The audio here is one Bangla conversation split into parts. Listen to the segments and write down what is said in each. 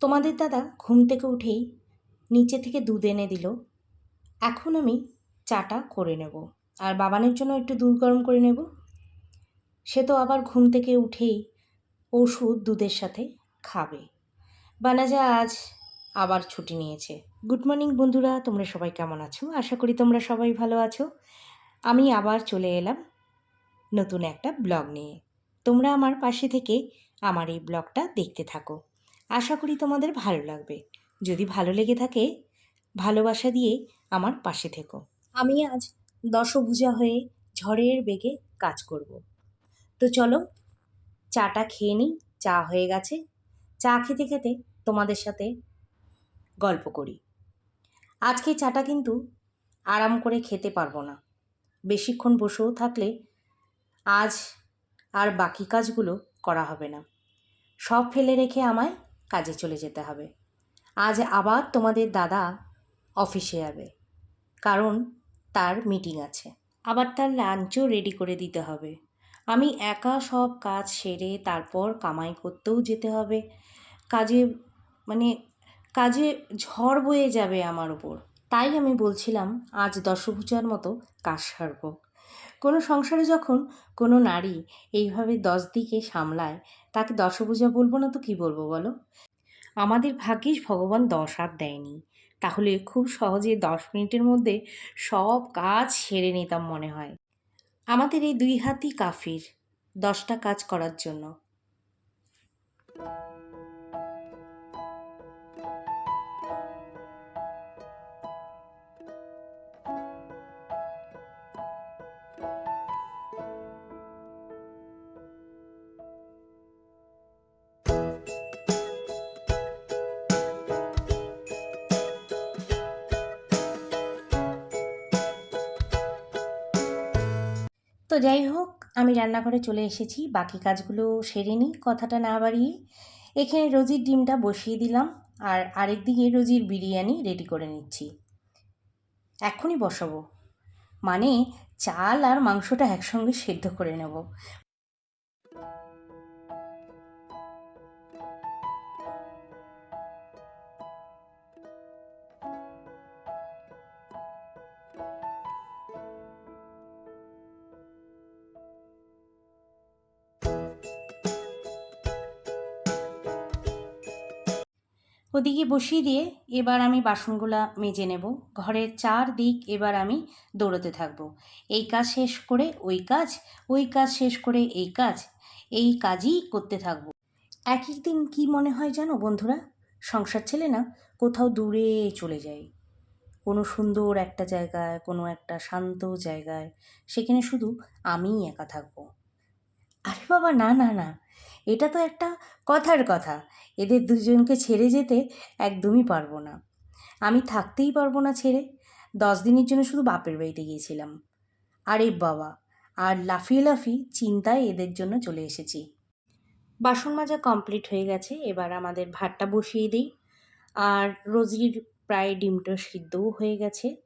তোমাদের দাদা ঘুম থেকে উঠেই নিচে থেকে দুধ এনে দিল। এখন আমি চাটা করে নেব। আর বাবানের জন্য একটু দুধ গরম করে নেব। সে তো আবার ঘুম থেকে উঠেই ওষুধ দুধের সাথে খাবে। বানাজা আজ আবার ছুটি নিয়েছে। গুড মর্নিং বন্ধুরা, তোমরা সবাই কেমন আছো? আশা করি তোমরা সবাই ভালো আছো। আমি আবার চলে এলাম নতুন একটা ব্লগ নিয়ে। তোমরা আমার পাশে থেকে আমার এই ব্লগটা দেখতে থাকো। আশা করি তোমাদের ভালো লাগবে। যদি ভালো লেগে থাকে, ভালোবাসা দিয়ে আমার পাশে থেকো। আমি আজ দশভুজা হয়ে ঝড়ের বেগে কাজ করব। তো চলো, চাটা খেয়ে নিই, চা হয়ে গেছে। চা খেতে খেতে তোমাদের সাথে গল্প করি। আজকে চাটা কিন্তু আরাম করে খেতে পারব না। বেশিক্ষণ বসেও থাকলে আজ আর বাকি কাজগুলো করা হবে না। সব ফেলে রেখে আমায় কাজে চলে যেতে হবে। আজ আবার তোমাদের দাদা অফিসে যাবে। কারণ তার মিটিং আছে। আবার তার লাঞ্চও রেডি করে দিতে হবে। আমি একা সব কাজ সেরে তারপর কামাই করতেও যেতে হবে। কাজে মানে কাজে ঝড় বয়ে যাবে আমার ওপর তাই আমি বলছিলাম, আজ দশভূজার মতো কাজ সারব। কোনো সংসারে যখন কোনো নারী এইভাবে দশ দিকে সামলায়, তাকে দশভূজা বলব না তো কি বলব বলো? আমাদের ভাগ্যিস ভগবান দশ হাত দেয়নি। তাহলে খুব সহজে দশ মিনিটের মধ্যে সব কাজ সেরে নিতাম মনে হয়। আমাদের এই দুই হাতই কাফির, দশটা কাজ করার জন্য। তো যাই হোক, আমি রান্নাঘরে চলে এসেছি। বাকি কাজগুলো সেরে নিই, কথাটা না বাড়িয়ে। এখানে রোজির ডিমটা বসিয়ে দিলাম আর আরেক দিকে রোজির বিরিয়ানি রেডি করে নিচ্ছি। এখনই বসাবো। মানে চাল আর মাংসটা একসঙ্গে সেদ্ধ করে নেব। ওদিকে বসিয়ে দিয়ে এবার আমি বাসনগুলা মেজে নেব। ঘরের চার দিক এবার আমি দৌড়তে থাকব। এই কাজ শেষ করে ওই কাজ ওই কাজ শেষ করে এই কাজ, এই কাজই করতে থাকব। এক এক দিন কী মনে হয় জানো বন্ধুরা? সংসার ছেলে না, কোথাও দূরে চলে যায়। কোনো সুন্দর একটা জায়গায়, কোনো একটা শান্ত জায়গায়, সেখানে শুধু আমিই একা থাকব। আরে বাবা, না না না। এটা তো একটা কথার কথা। এদের দুজনকে ছেড়ে যেতে একদমই পারব না। আমি থাকতেই পারব না ছেড়ে। দশ দিনের জন্য শুধু বাপের বাড়িতে গিয়েছিলাম। আরে বাবা, আর লাফিয়ে লাফি চিন্তায় এদের জন্য চলে এসেছি। বাসন মাজা কমপ্লিট হয়ে গেছে, এবার আমাদের ভাতটা বসিয়ে দিই। আর রোজির প্রায় ডিমটা সিদ্ধও হয়ে গেছে।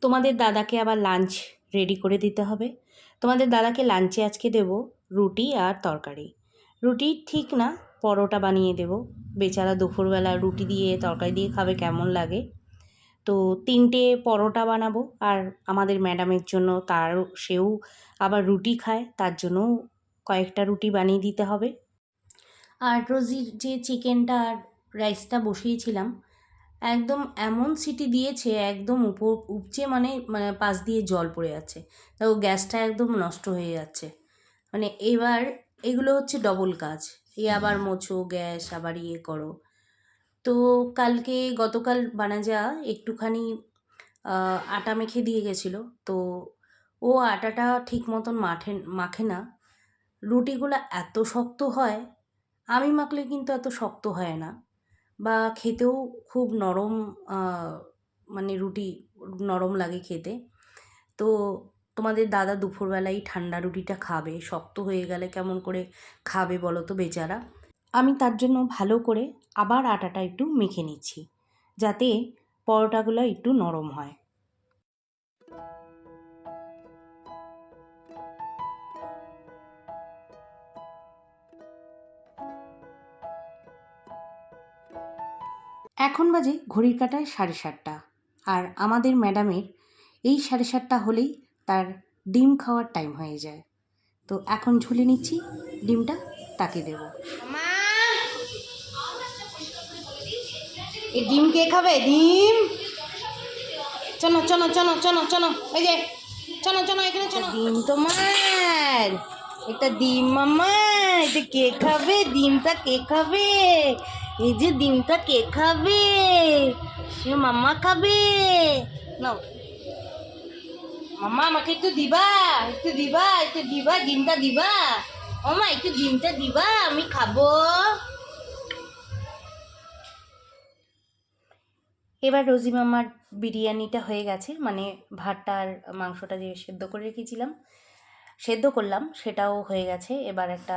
তোমাদের দাদাকে আবার লাঞ্চ রেডি করে দিতে হবে। তোমাদের দাদাকে লাঞ্চে আজকে দেব রুটি আর তরকারি। রুটি ঠিক না, পরোটা বানিয়ে দেব। বেচারা দুপুরবেলা রুটি দিয়ে তরকারি দিয়ে খাবে কেমন লাগে? তো তিনটে পরোটা বানাবো আর আমাদের ম্যাডামের জন্য তার, সেও আবার রুটি খায়, তার জন্যও কয়েকটা রুটি বানিয়ে দিতে হবে। আর রোজির যে চিকেনটা আর রাইসটা বসিয়েছিলাম, একদম এমন সিটি দিয়েছে, একদম উপর, উপচে মানে মানে পাশ দিয়ে জল পড়ে যাচ্ছে। তো গ্যাসটা একদম নষ্ট হয়ে যাচ্ছে। মানে এবার এগুলো হচ্ছে ডবল কাজ। এ আবার মোছো, গ্যাস, আবার ইয়ে করো। তো কালকে গতকাল বানাজা একটুখানি আটা মেখে দিয়ে গেছিল। তো ও আটাটা ঠিক মতন মাঠে, মাখে না। রুটিগুলো এত শক্ত হয়, আমি মাখলে কিন্তু এত শক্ত হয় না। বা খেতেও খুব নরম মানে রুটি নরম লাগে খেতে। তো তোমাদের দাদা দুপুরবেলায় ঠান্ডা রুটিটা খাবে, শক্ত হয়ে গেলে কেমন করে খাবে বলো তো বেচারা? আমি তার জন্য ভালো করে আবার আটাটা একটু মেখে নিচ্ছি, যাতে পরোটাগুলো একটু নরম হয়। এখন বাজে ঘড়ির কাটায় সাড়ে সাতটা, আর আমাদের ম্যাডামের এই সাড়ে সাতটা হলেই তার ডিম খাওয়ার টাইম হয়ে যায়। তো এখন ঝুলে নিচ্ছি ডিমটা তাকে দেব। এই ডিম কে খাবে? ডিম? চলো চলো চলো চলো চলো ওই যে চলো চলো এখানে চলো। ডিম তোমার। এটা ডিম মামা এটা কে খাবে? ডিমটা কে খাবে? এই যে ডিমটা কে খাবে? সে মাম্মা খাবে? নাও। মাম্মা আমাকে একটু দিবা একটু দিবা একটু দিবা ডিমটা দিবা। মামা একটু ডিমটা দিবা আমি খাব। এবার রোজি মামার বিরিয়ানিটা হয়ে গেছে মানে ভাতটা আর মাংসটা যে সেদ্ধ করে রেখেছিলাম সেদ্ধ করলাম সেটাও হয়ে গেছে। এবার একটা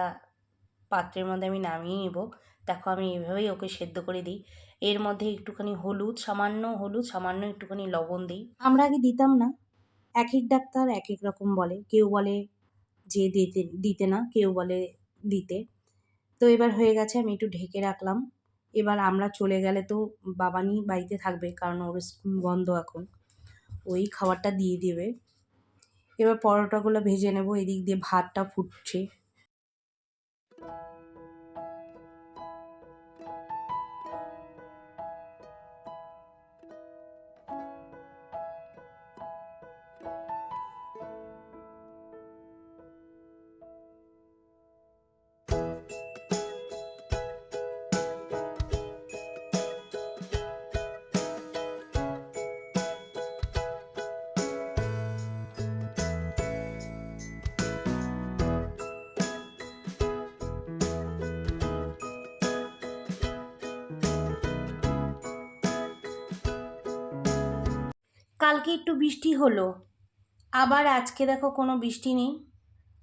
পাত্রের মধ্যে আমি নামিয়ে নিব। দেখো আমি এভাবেই ওকে সেদ্ধ করে দিই। এর মধ্যে একটুখানি হলুদ সামান্য হলুদ সামান্য একটুখানি লবণ দিই। আমরা আগে দিতাম না। এক এক ডাক্তার এক এক রকম বলে। কেউ বলে যে দিতে দিতে না, কেউ বলে দিতে। তো এবার হয়ে গেছে, আমি একটু ঢেকে রাখলাম। এবার আমরা চলে গেলে তো বাবানি বাড়িতে থাকবে, কারণ ওর স্কুল বন্ধ এখন। ওই খাবারটা দিয়ে দেবে। এবার পরোটাগুলো ভেজে নেব, এদিক দিয়ে ভাতটা ফুটছে। কালকে একটু বৃষ্টি হলো। আবার আজকে দেখো কোনো বৃষ্টি নেই।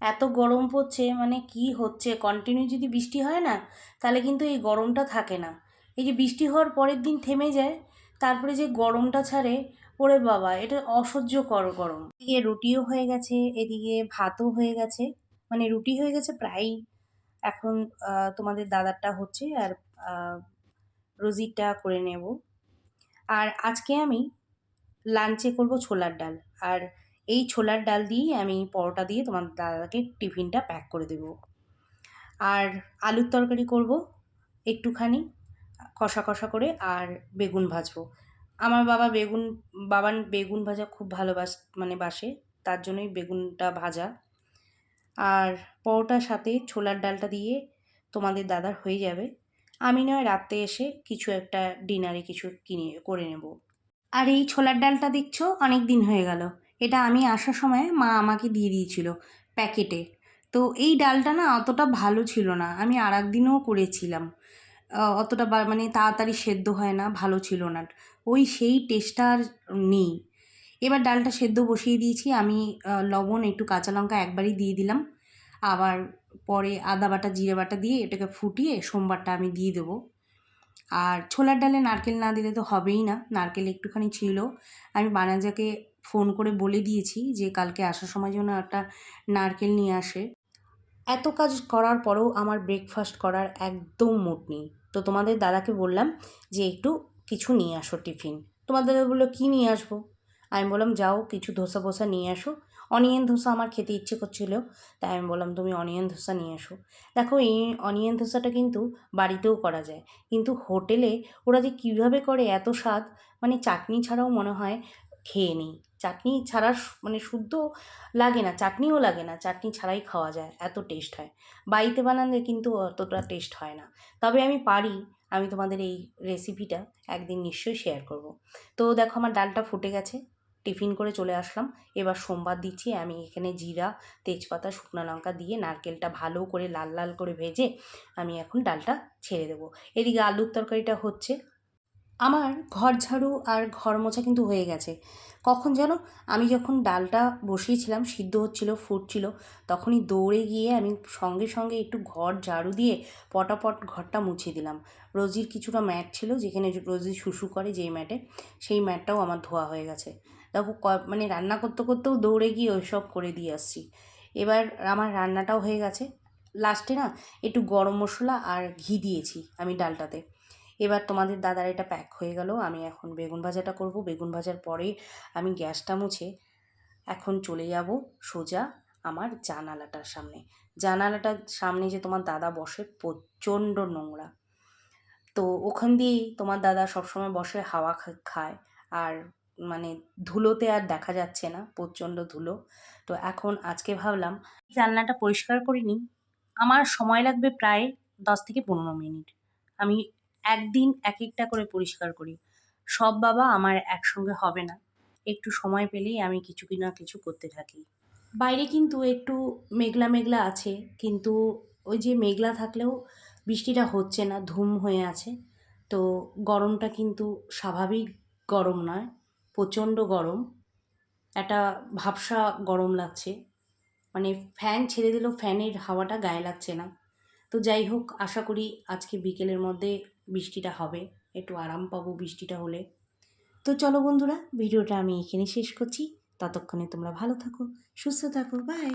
এত গরম পড়ছে মানে কি হচ্ছে? কন্টিনিউ যদি বৃষ্টি হয় না তাহলে কিন্তু এই গরমটা থাকে না। এই যে বৃষ্টি হওয়ার পরের দিন থেমে যায় তারপরে যে গরমটা ছাড়ে ওরে বাবা এটা অসহ্যকর গরম। এদিকে রুটিও হয়ে গেছে এদিকে ভাতও হয়ে গেছে। মানে রুটি হয়ে গেছে প্রায় এখন তোমাদের দাদারটা হচ্ছে আর আহ, রোজিরটা করে নেব। আর আজকে আমি লাঞ্চে করব ছোলার ডাল। আর এই ছোলার ডাল দিয়েই আমি পরোটা দিয়ে তোমার দাদাকে টিফিনটা প্যাক করে দেব। আর আলুর তরকারি করব একটুখানি, কষা কষা করে আর বেগুন ভাজবো। আমার বাবা বেগুন বাবার বেগুন ভাজা খুব ভালোবাস মানে বাসে, তার জন্যই বেগুনটা ভাজা। আর পরোটার সাথে ছোলার ডালটা দিয়ে তোমাদের দাদার হয়ে যাবে। আমি নয়, রাত্রে এসে কিছু একটা ডিনারে কিছু কিনে, করে নেব। আর এই ছোলার ডালটা দেখছ? অনেক দিন হয়ে গেল। এটা আমি আসার সময় মা আমাকে দিয়ে দিয়েছিল প্যাকেটে। তো এই ডালটা না অতটা ভালো ছিল না। আমি আর একদিনও করেছিলাম অতটা মানে তাড়াতাড়ি সেদ্ধ হয় না, ভালো ছিল না। ওই সেই টেস্টটা আর নেই। এবার ডালটা সেদ্ধ বসিয়ে দিয়েছি। আমি লবণ, একটু কাঁচা লঙ্কা একবারই দিয়ে দিলাম। আবার পরে আদা বাটা, জিরে বাটা দিয়ে এটাকে ফুটিয়ে সোমবারটা আমি দিয়ে দেবো। আর ছোলার ডালে নারকেল না দিলে তো হবেই না, নারকেল একটুখানি ছিল। আমি বানাজাকে ফোন করে বলে দিয়েছি যে কালকে আসার সময় যেন একটা নারকেল নিয়ে আসে। এত কাজ করার পরেও আমার ব্রেকফাস্ট করার একদম মুড নেই। তো তোমাদের দাদাকে বললাম যে একটু কিছু নিয়ে আসো টিফিন। তোমাদের দাদা বলল, কী নিয়ে আসব? আমি বললাম, যাও, কিছু ধোসা ফোসা নিয়ে আসো। অনিয়ন ধোসা আমার খেতে ইচ্ছে করছিল, তাই আমি বললাম, তুমি অনিয়ন ধোসা নিয়ে আসো দেখো, এই অনিয়ন ধোসাটা কিন্তু বাড়িতেও করা যায়, কিন্তু হোটেলে ওরা যে কীভাবে করে এত স্বাদ মানে চাটনি ছাড়াও মনে হয় খেয়ে নিই। চাটনি ছাড়া মানে শুদ্ধ লাগে না, চাটনিও লাগে না, চাটনি ছাড়াই খাওয়া যায়, এত টেস্ট হয়। বাড়িতে বানালে কিন্তু অতটা টেস্ট হয় না। তবে আমি পারি, আমি তোমাদের এই রেসিপিটা একদিন নিশ্চয়ই শেয়ার করব। তো দেখো, আমার ডালটা ফুটে গেছে টিফিন করে চলে আসলাম। এবার সোমবার দিচ্ছি, আমি এখানে জিরা, তেজপাতা, শুকনো লঙ্কা দিয়ে নারকেলটা ভালো করে লাল লাল করে ভেজে আমি এখন ডালটা ছেড়ে দেবো। এদিকে আলুর তরকারিটা হচ্ছে। আমার ঘর ঝাড়ু আর ঘর মোছা কিন্তু হয়ে গেছে। কখন যেন আমি যখন ডালটা বসিয়েছিলাম, সিদ্ধ হচ্ছিল, ফুটছিল, তখনই দৌড়ে গিয়ে আমি সঙ্গে সঙ্গে একটু ঘর ঝাড়ু দিয়ে পটাপট ঘরটা মুছে দিলাম। রোজির কিছুটা ম্যাট ছিল, যেখানে রোজি শুশু করে যেই ম্যাটে, সেই ম্যাটটাও আমার ধোয়া হয়ে গেছে। দেখো ক- মানে রান্না করতে করতেও দৌড়ে গিয়ে ওইসব করে দিয়ে আসছি। এবার আমার রান্নাটাও হয়ে গেছে। লাস্টে না একটু গরম মশলা আর ঘি দিয়েছি আমি ডালটাতে। এবার তোমাদের দাদার এটা প্যাক হয়ে গেল। আমি এখন বেগুন ভাজাটা করব। বেগুন ভাজার পরে আমি গ্যাসটা মুছে এখন চলে যাব সোজা আমার জানালাটার সামনে। জানালাটার সামনে যে তোমার দাদা বসে প্রচণ্ড নোংরা। তো ওখান দিয়েই তোমার দাদা সবসময় বসে হাওয়া খায়। আর মানে ধুলোতে আর দেখা যাচ্ছে না, প্রচণ্ড ধুলো। তো এখন আজকে ভাবলাম, জানলাটা পরিষ্কার করিনি আমার সময় লাগবে প্রায় দশ থেকে পনেরো মিনিট। আমি একদিন এক একটা করে পরিষ্কার করি। সব বাবা আমার একসঙ্গে হবে না। একটু সময় পেলেই আমি কিছু কি না কিছু করতে থাকি। বাইরে কিন্তু একটু মেঘলা মেঘলা আছে, কিন্তু ওই যে মেঘলা থাকলেও বৃষ্টিটা হচ্ছে না, ধুম হয়ে আছে। তো গরমটা কিন্তু স্বাভাবিক গরম নয়। প্রচণ্ড গরম। একটা ভাবসা গরম লাগছে। মানে ফ্যান ছেড়ে দিলেও ফ্যানের হাওয়াটা গায়ে লাগছে না। তো যাই হোক, আশা করি আজকে বিকেলের মধ্যে বৃষ্টিটা হবে। একটু আরাম পাবো বৃষ্টিটা হলে। তো চলো বন্ধুরা, ভিডিওটা আমি এখানে শেষ করছি। ততক্ষণে তোমরা ভালো থাকো, সুস্থ থাকো বাই